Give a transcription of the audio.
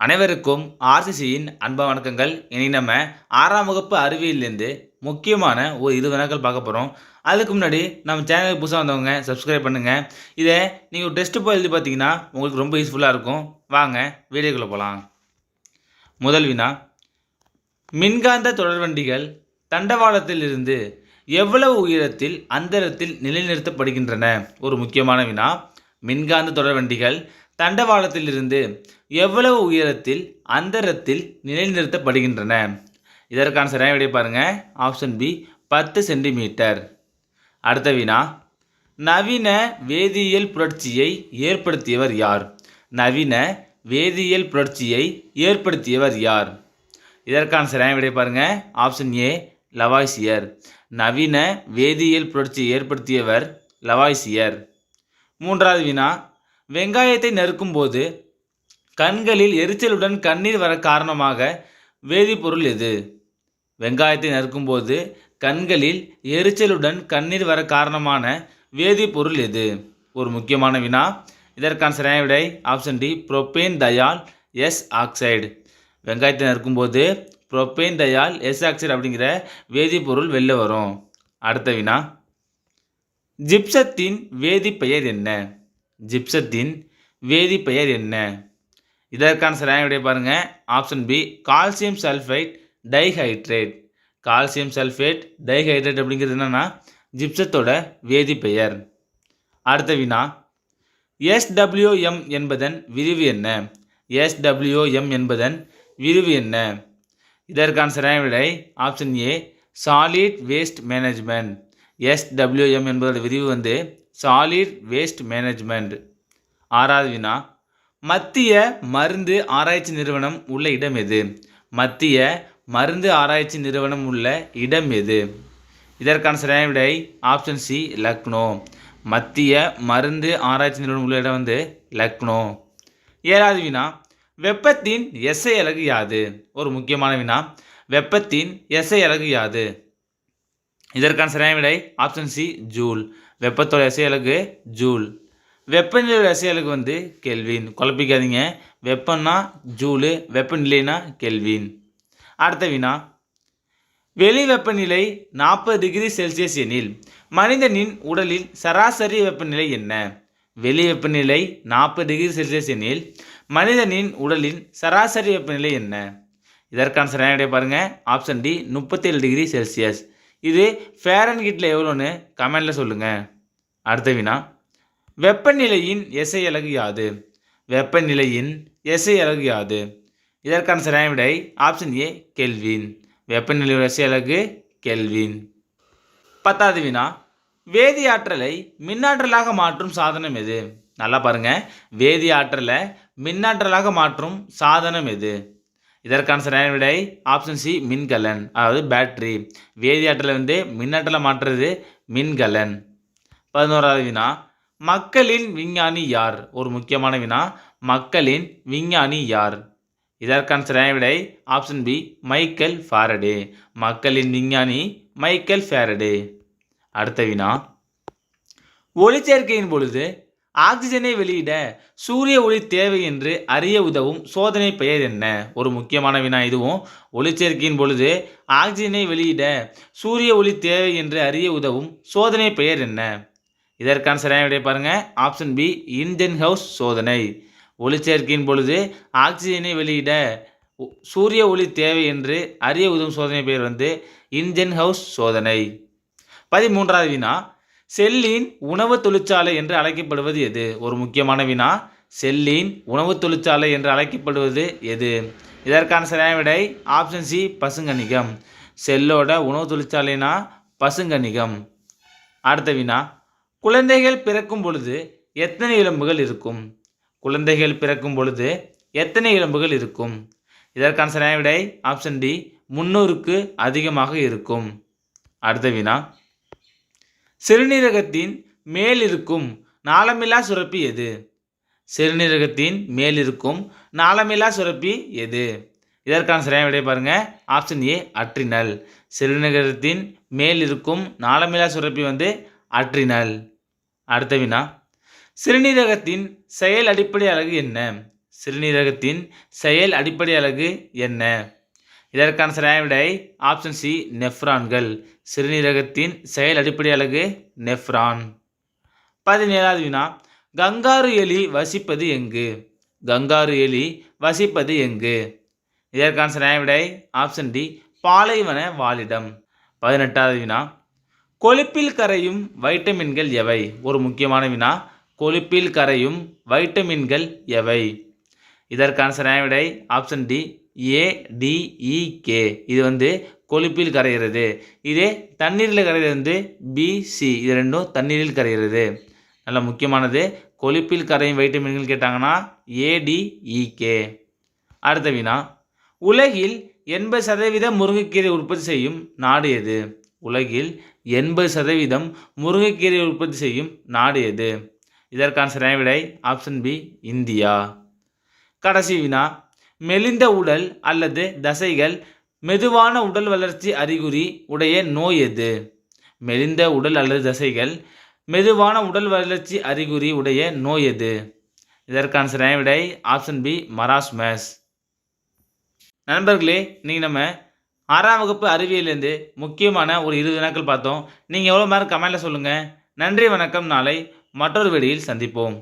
அனைவருக்கும் ஆர்சிசியின் அன்ப வணக்கங்கள். இனி நம்ம ஆறாம் வகுப்பு அறிவியலேருந்து முக்கியமான ஒரு இரு வினாக்கள் பார்க்க போகிறோம் அதுக்கு முன்னாடி நம்ம சேனலுக்கு புதுசாக வந்தவங்க சப்ஸ்கிரைப் பண்ணுங்கள் இதை நீங்கள் டெஸ்ட்டு போய் எழுதி பார்த்தீங்கன்னா உங்களுக்கு ரொம்ப யூஸ்ஃபுல்லாக இருக்கும். வாங்க வீடியோக்குள்ளே போகலாம் முதல் வினா. மின்காந்த தொடர்வண்டிகள் தண்டவாளத்தில் இருந்து எவ்வளவு உயரத்தில் அந்தரத்தில் நிலைநிறுத்தப்படுகின்றன? ஒரு முக்கியமான வினா. மின்காந்த தொடர்வண்டிகள் தண்டவாளத்திலிருந்து எவ்வளவு உயரத்தில் அந்தரத்தில் நிலைநிறுத்தப்படுகின்றன? இதற்கான சரியான விடை பாருங்க. ஆப்ஷன் பி பத்து சென்டிமீட்டர் அடுத்த வினா நவீன வேதியியல் புரட்சியை ஏற்படுத்தியவர் யார்? நவீன வேதியியல் புரட்சியை ஏற்படுத்தியவர் யார்? இதற்கான சரியான விடை பாருங்க. ஆப்ஷன் ஏ லவாய்சியர் நவீன வேதியியல் புரட்சியை ஏற்படுத்தியவர் லவாய்சியர். மூன்றாவது வினா வெங்காயத்தை நறுக்கும்போது கண்களில் எரிச்சலுடன் கண்ணீர் வர காரணமாக வேதிப்பொருள் எது? வெங்காயத்தை நறுக்கும்போது கண்களில் எரிச்சலுடன் கண்ணீர் வர காரணமான வேதிப்பொருள் எது? ஒரு முக்கியமான வினா. இதற்கான சரியான விடை option D propane thial S oxide. வெங்காயத்தை நறுக்கும்போது புரோப்பேன் தயால் எஸ் ஆக்சைடு அப்படிங்கிற வேதிப்பொருள் வெளில வரும். அடுத்த வினா. ஜிப்சத்தின் வேதிப்பெயர் என்ன? ஜிப்சத்தின் வேதிப்பெயர் என்ன? இதற்கான சரியான விடை பாருங்கள் option B calcium sulphite dihydrate. Calcium sulphate dihydrate அப்படிங்கிறது என்னென்னா ஜிப்சத்தோட வேதிப்பெயர் அடுத்த வினா எஸ்டபிள்யூஎம் என்பதன் விரிவு என்ன? எஸ்டபிள்யூஎம் என்பதன் விரிவு என்ன? இதற்கான சரியான விடை option A solid waste management SWM என்பதோட விரிவு வந்து சாலிட் வேஸ்ட் மேனேஜ்மெண்ட். ஆறாவது வினா மத்திய மருந்து ஆராய்ச்சி நிறுவனம் உள்ள இடம் எது? மத்திய மருந்து ஆராய்ச்சி நிறுவனம் உள்ள இடம் எது? இதற்கான சரியான விடை ஆப்ஷன் சி லக்னோ. மத்திய மருந்து ஆராய்ச்சி நிறுவனம் உள்ள இடம் வந்து லக்னோ. ஏழாவது வினா வெப்பத்தின் எஸ்ஐ அலகு யாது? ஒரு முக்கியமான வினா வெப்பத்தின் எஸ்ஐ அலகு யாது? இதற்கான சரியான விடை ஆப்ஷன் சி ஜூல் வெப்பத்தோட இசையலுக்கு ஜூல் வெப்பநிலையோட எஸ்ஐ வந்து கெல்வின். குழப்பிக்காதீங்க. வெப்பம்னா ஜூலு வெப்பநிலைனா கெல்வின். அடுத்த வினா. வெளி வெப்பநிலை நாற்பது டிகிரி செல்சியஸ் எனில் மனிதனின் உடலில் சராசரி வெப்பநிலை என்ன? வெளி வெப்பநிலை நாற்பது டிகிரி செல்சியஸ் எனில் மனிதனின் உடலின் சராசரி வெப்பநிலை என்ன? இதற்கான சரியான விடை பாருங்கள் ஆப்ஷன் டி முப்பத்தேழு டிகிரி செல்சியஸ். இது ஃபேரன் கிட்டில் எவ்வளோன்னு கமெண்டில் சொல்லுங்கள் அடுத்த வினா. வெப்பநிலையின் எசை அலகு யாது? வெப்பநிலையின் எசை அலகு யாது? இதற்கான சரியான விடை ஆப்ஷன் ஏ கெல்வின் வெப்பநிலையோட எசை அலகு கெல்வின் பத்தாவது வினா. வேதி ஆற்றலை மின்னாற்றலாக மாற்றும் சாதனம் எது? நல்லா பாருங்கள் வேதி ஆற்றலை மின்னாற்றலாக மாற்றும் சாதனம் எது? இதற்கான சரியான விடை ஆப்ஷன் சி மின்கலன். அதாவது பேட்டரி வேதியாற்றலை வந்து மின்னாற்றலை மாற்றுறது மின்கலன். பதினோராவது வினா. மக்களின் விஞ்ஞானி யார்? ஒரு முக்கியமான வினா. மக்களின் விஞ்ஞானி யார்? இதற்கான சரியான விடை ஆப்ஷன் பி மைக்கேல் ஃபாரடே. மக்களின் விஞ்ஞானி மைக்கேல் ஃபாரடே. அடுத்த வினா. ஒளிச்சேர்க்கையின் பொழுது ஆக்சிஜனை வெளியிட சூரிய ஒளி தேவை என்று அறிய உதவும் சோதனை பெயர் என்ன? ஒரு முக்கியமான வினா இதுவும். ஒளிச்சேர்க்கையின் பொழுது ஆக்சிஜனை வெளியிட சூரிய ஒளி தேவை என்று அறிய உதவும் சோதனை பெயர் என்ன? இதற்கான சரியான விடை பாருங்கள் ஆப்ஷன் பி இன்ஜன் ஹவுஸ் சோதனை. ஒளிச்சேர்க்கையின் பொழுது ஆக்சிஜனை வெளியிட சூரிய ஒளி தேவை என்று அறிய உதவும் சோதனை பெயர் வந்து இன்ஜன் ஹவுஸ் சோதனை. பதிமூன்றாவது வினா. செல்லின் உணவு தொழிற்சாலை என்று அழைக்கப்படுவது எது? ஒரு முக்கியமான வினா. செல்லின் உணவு தொழிற்சாலை என்று அழைக்கப்படுவது எது? இதற்கான சரியான விடை ஆப்ஷன் சி பசுங்கணிகம் செல்லோட உணவு தொழிற்சாலைனா பசுங்கணிகம் அடுத்த வினா. குழந்தைகள் பிறக்கும் பொழுது எத்தனை எலும்புகள் இருக்கும்? குழந்தைகள் பிறக்கும் பொழுது எத்தனை எலும்புகள் இருக்கும்? இதற்கான சரியான விடை ஆப்ஷன் டி முன்னூறுக்கு அதிகமாக இருக்கும். அடுத்த வினா. சிறுநீரகத்தின் மேல் இருக்கும் நாளமில்லா சுரப்பி எது? சிறுநீரகத்தின் மேல் இருக்கும் நாளமில்லா சுரப்பி எது? இதற்கான சரியான விடை பாருங்க. Option A adrenal. சிறுநீரகத்தின் மேல் இருக்கும் நாளமில்லா சுரப்பி வந்து அட்ரினல். அடுத்த வினா. சிறுநீரகத்தின் செயல் அடிப்படை அழகு என்ன? சிறுநீரகத்தின் செயல் அடிப்படை அலகு என்ன? இதற்கான சரியான விடை ஆப்ஷன் சி நெஃப்ரான்கள். சிறுநீரகத்தின் செயல் அடிப்படை அலகு நெஃப்ரான். பதினேழாவது வினா கங்காரு எலி வசிப்பது எங்கு? கங்காரு எலி வசிப்பது எங்கு? இதற்கான சரியான விடை ஆப்ஷன் டி பாலைவன வாழிடம் பதினெட்டாவது வினா கொழுப்பில் கரையும் வைட்டமின்கள் எவை? ஒரு முக்கியமான வினா கொழுப்பில் கரையும் வைட்டமின்கள் எவை? இதற்கான சரியான விடை ஆப்ஷன் டி ஏடிஇகே e, இது வந்து கொழுப்பில் கரைகிறது. இதே தண்ணீரில் கரைகிறது வந்து பிசி இது ரெண்டும் தண்ணீரில் கரைகிறது. நல்ல முக்கியமானது கொழுப்பில் கரையும் வைட்டமின்கள் கேட்டாங்கன்னா ஏடிஇகே e, அடுத்த வினா உலகில் எண்பது சதவீதம் முருங்கைக்கீரை உற்பத்தி செய்யும் நாடு எது? உலகில் எண்பது சதவீதம் முருங்கைக்கீரை உற்பத்தி செய்யும் நாடு எது? இதற்கான சரியான விடை ஆப்ஷன் பி இந்தியா. கடைசி வினா மெலிந்த உடல் அல்லது தசைகள் மெதுவான உடல் வளர்ச்சி அறிகுறி உடைய நோய் எது? மெலிந்த உடல் அல்லது தசைகள் மெதுவான உடல் வளர்ச்சி அறிகுறி உடைய நோய் எது? இதற்கான சரியான விடை ஆப்ஷன் பி மராஸ்மஸ் நண்பர்களே நீங்கள் நம்ம ஆறாம் வகுப்பு அறிவியலேருந்து முக்கியமான ஒரு இருபது நாட்கள் பார்த்தோம். நீங்கள் எவ்வளோ மாதிரி கமெண்டில் சொல்லுங்கள் நன்றி வணக்கம். நாளை மற்றொரு வெடியில் சந்திப்போம்.